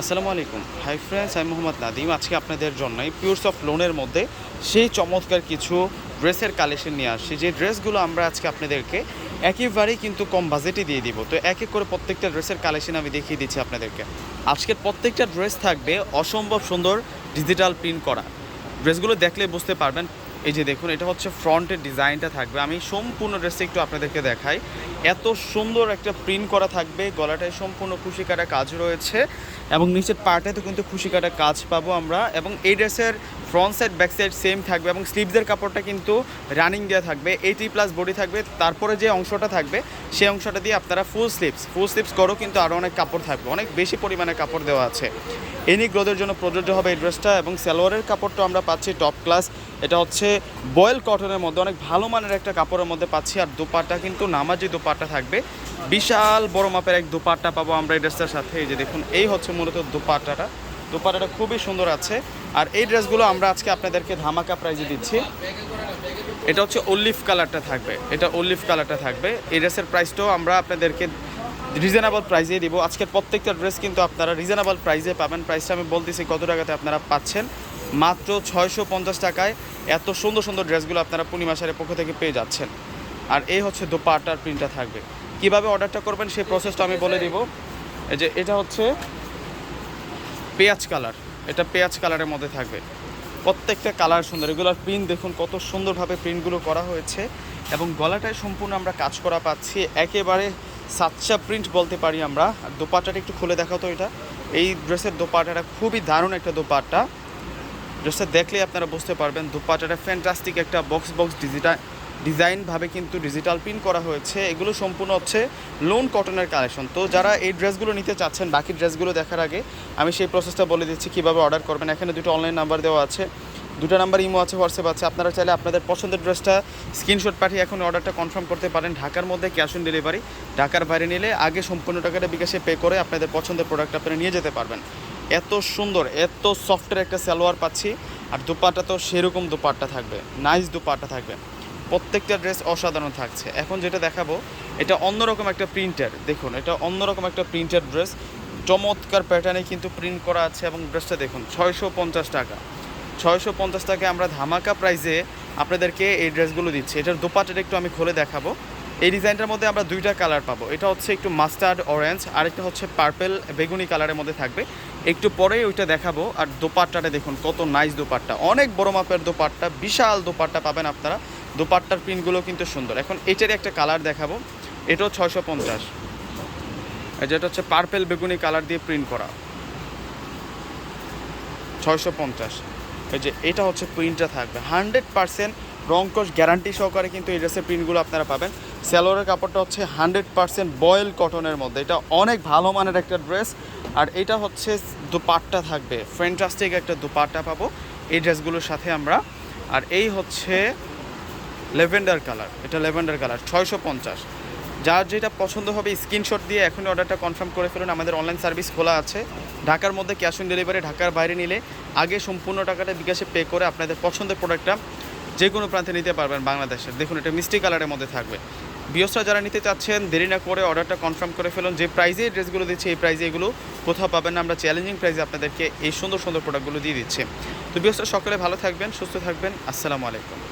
আসসালামু আলাইকুম। Hi friends আমি মোহাম্মদ নাদিম আজকে আপনাদের জন্য পিওরস অফ লোনের মধ্যে সেই চমৎকার কিছু ড্রেসের কালেকশন নিয়ে আসছি। যে ড্রেসগুলো আমরা আজকে আপনাদেরকে একেবারেই কিন্তু কম বাজেটে দিয়ে দিব। তো এক এক করে প্রত্যেকটা ড্রেসের কালেকশন আমি দেখিয়ে দিচ্ছি আপনাদেরকে। আজকের প্রত্যেকটা ড্রেস থাকবে অসম্ভব সুন্দর ডিজিটাল প্রিন্ট করা। ড্রেসগুলো দেখলে বুঝতে পারবেন এই যে দেখুন, এটা হচ্ছে ফ্রন্টের ডিজাইনটা থাকবে। আমি সম্পূর্ণ ড্রেসটা একটু আপনাদেরকে দেখাই। এত সুন্দর একটা প্রিন্ট করা থাকবে, গলাটায় সম্পূর্ণ খুশি কাটা কাজ রয়েছে এবং নিচের পার্টে তো কিন্তু খুশি কাটা কাজ পাবো আমরা এবং এই ড্রেসের front side back side same থাকবে এবং স্লিভসের কাপড়টা কিন্তু রানিং দেওয়া থাকবে এইটি প্লাস বডি থাকবে। তারপরে যে অংশটা থাকবে, সেই অংশটা দিয়ে আপনারা ফুল স্লিভস ফুল স্লিভস করো কিন্তু আরও অনেক কাপড় থাকবে। অনেক বেশি পরিমাণে কাপড় দেওয়া আছে। এনি গ্রোথের জন্য প্রযোজ্য হবে এই ড্রেসটা এবং সালোয়ারের কাপড়টা আমরা পাচ্ছি টপ ক্লাস এটা হচ্ছে বয়েল কটনের মধ্যে, অনেক ভালো মানের একটা কাপড়ের মধ্যে পাচ্ছি। আর দোপাট্টা কিন্তু নামাজি দোপাট্টা থাকবে। বিশাল বড় মাপের এক দোপাট্টা পাবো আমরা এই ড্রেসটার সাথে। এই যে দেখুন, এই হচ্ছে মূলত দোপাট্টাটা। দোপাট্টাটা খুবই সুন্দর আছে। আর এই ড্রেসগুলো আমরা আজকে আপনাদেরকে ধামাকা প্রাইজে দিচ্ছি। এটা হচ্ছে অলিভ কালারটা থাকবে। এটা অলিভ কালারটা থাকবে। এই ড্রেসের প্রাইসটাও আমরা আপনাদেরকে রিজনেবল প্রাইসে দিব। আজকের প্রত্যেকটা ড্রেস কিন্তু আপনারা রিজনেবল প্রাইসে পাবেন। প্রাইসটা আমি বলতেছি কত টাকাতে আপনারা পাচ্ছেন। মাত্র ছয়শো পঞ্চাশ টাকায় এত সুন্দর সুন্দর ড্রেসগুলো আপনারা পূর্ণিমা শাড়ির পক্ষ থেকে পেয়ে যাচ্ছেন। আর এই হচ্ছে দোপাটার প্রিন্টটা থাকবে। কীভাবে অর্ডারটা করবেন সেই প্রসেসটা আমি বলে দিব। এই যে এটা হচ্ছে পেঁয়াজ কালার। এটা পেঁয়াজ কালারের মধ্যে থাকবে। প্রত্যেকটা কালার সুন্দর। এগুলোর প্রিন্ট দেখুন কত সুন্দরভাবে প্রিন্টগুলো করা হয়েছে। এবং গলাটায় সম্পূর্ণ আমরা কাজ করা পাচ্ছি। একেবারে সাচ্চা প্রিন্ট বলতে পারি আমরা। আর দোপাট্টাটা একটু খুলে দেখাতো এটা। এই ড্রেসের দোপাট্টাটা খুবই দারুণ একটা দোপাট্টা। ড্রেসটা দেখলেই আপনারা বুঝতে পারবেন দোপাট্টাটা ফ্যান্টাস্টিক একটা বক্স বক্স ডিজিটাল ডিজাইনভাবে কিন্তু ডিজিটাল প্রিন্ট করা হয়েছে। এগুলো সম্পূর্ণ হচ্ছে লোন কটনের কালেকশন তো যারা এই ড্রেসগুলো নিতে চাচ্ছেন, বাকি ড্রেসগুলো দেখার আগে আমি সেই প্রসেসটা বলে দিচ্ছি, কীভাবে অর্ডার করবেন। এখানে দুটো অনলাইন নাম্বার দেওয়া আছে। দুটো নাম্বার ইমো আছে হোয়াটসঅ্যাপ আছে। আপনারা চাইলে আপনাদের পছন্দের ড্রেসটা স্ক্রিনশট পাঠিয়ে এখন অর্ডারটা কনফার্ম করতে পারেন। ঢাকার মধ্যে ক্যাশ অন ডেলিভারি ঢাকার বাইরে নিলে আগে সম্পূর্ণ টাকাটা বিকাশে পে করে আপনাদের পছন্দের প্রোডাক্ট আপনারা নিয়ে যেতে পারবেন। এত সুন্দর, এত সফটের একটা সালোয়ার পাচ্ছি। আর দুপাট্টা তো সেরকম দুপাট্টা থাকবে নাইস দুপাট্টা থাকবে। প্রত্যেকটা ড্রেস অসাধারণ থাকছে। এখন যেটা দেখাবো, এটা অন্যরকম একটা প্রিন্টার দেখুন, এটা অন্যরকম একটা প্রিন্টার ড্রেস চমৎকার প্যাটার্নে কিন্তু প্রিন্ট করা আছে এবং ড্রেসটা দেখুন, ছয়শো পঞ্চাশ টাকা। ছয়শো পঞ্চাশ টাকায় আমরা ধামাকা প্রাইসে আপনাদেরকে এই ড্রেসগুলো দিচ্ছি। এটার দোপাটাটা একটু আমি খুলে দেখাবো। এই ডিজাইনটার মধ্যে আমরা দুইটা কালার পাবো। এটা হচ্ছে একটু মাস্টার্ড অরেঞ্জ আর একটা হচ্ছে পার্পেল বেগুনি কালারের মধ্যে থাকবে। একটু পরেই ওইটা দেখাবো। আর দোপাট্টাটা দেখুন, কত নাইস দোপাট্টা। অনেক বড় মাপের দোপাট্টা, বিশাল দোপাট্টা পাবেন আপনারা। দোপাট্টার প্রিন্টগুলো কিন্তু সুন্দর। এখন এটারই একটা কালার দেখাবো। এটাও ছয়শো পঞ্চাশ। যেটা হচ্ছে পার্পেল বেগুনি কালার দিয়ে প্রিন্ট করা। ছয়শো পঞ্চাশ। এই যে এটা হচ্ছে প্রিন্টটা থাকবে। হান্ড্রেড পার্সেন্ট রংকশ গ্যারান্টি সহকারে কিন্তু এই ড্রেসের প্রিন্টগুলো আপনারা পাবেন। স্যালোয়ারের কাপড়টা হচ্ছে হান্ড্রেড পার্সেন্ট বয়েল কটনের মধ্যে। এটা অনেক ভালো মানের একটা ড্রেস। আর এটা হচ্ছে দুপাট্টা থাকবে। ফ্যান্টাস্টিক একটা দুপাট্টা পাবো এই ড্রেসগুলোর সাথে আমরা। আর এই হচ্ছে লেভেন্ডার কালার। এটা লেভেন্ডার কালার, ছয়শো পঞ্চাশ। যার যেটা পছন্দ হবে স্ক্রিনশট দিয়ে এখনই অর্ডারটা কনফার্ম করে ফেলুন। আমাদের অনলাইন সার্ভিস খোলা আছে। ঢাকার মধ্যে ক্যাশ অন ডেলিভারি, ঢাকার বাইরে নিলে আগে সম্পূর্ণ টাকাটা বিকাশে পে করে আপনাদের পছন্দের প্রোডাক্টটা যে কোনো প্রান্তে নিতে পারবেন বাংলাদেশের। দেখুন, এটা মিষ্টি কালারের মধ্যে থাকবে। বিয়সরা যারা নিতে চাচ্ছেন, দেরি না করে অর্ডারটা কনফার্ম করে ফেলুন। যে প্রাইজে ড্রেসগুলো দিচ্ছে, এই প্রাইজে এগুলো কোথাও পাবেন না। আমরা চ্যালেঞ্জিং প্রাইজে আপনাদেরকে এই সুন্দর সুন্দর প্রোডাক্টগুলো দিয়ে দিচ্ছে। তো বিয়সরা সকলে ভালো থাকবেন, সুস্থ থাকবেন। আসসালামু আলাইকুম।